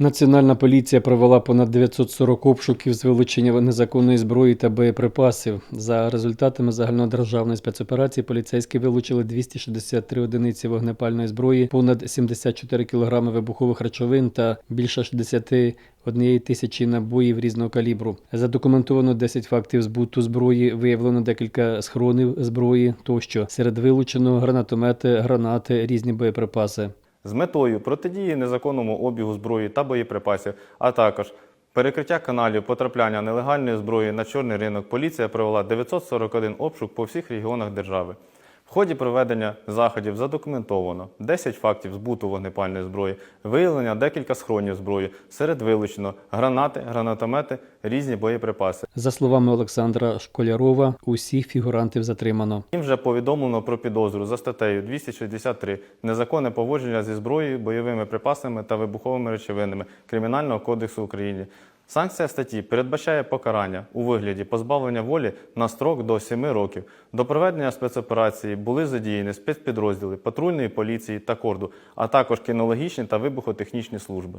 Національна поліція провела понад 940 обшуків з вилучення незаконної зброї та боєприпасів. За результатами загальнодержавної спецоперації поліцейські вилучили 263 одиниці вогнепальної зброї, понад 74 кілограми вибухових речовин та більше 61 тисячі набоїв різного калібру. Задокументовано 10 фактів збуту зброї, виявлено декілька схронів зброї тощо. Серед вилученого гранатомети, гранати, різні боєприпаси. З метою протидії незаконному обігу зброї та боєприпасів, а також перекриття каналів потрапляння нелегальної зброї на чорний ринок, поліція провела 941 обшук по всіх регіонах держави. В ході проведення заходів задокументовано 10 фактів збуту вогнепальної зброї, виявлення декілька схронів зброї, серед вилучено гранати, гранатомети, різні боєприпаси. За словами Олександра Школярова, усіх фігурантів затримано. Їм вже повідомлено про підозру за статтею 263 незаконне поводження зі зброєю, бойовими припасами та вибуховими речовинами Кримінального кодексу України. Санкція статті передбачає покарання у вигляді позбавлення волі на строк до 7 років. До проведення спецоперації були задіяні спецпідрозділи патрульної поліції та корду, а також кінологічні та вибухотехнічні служби.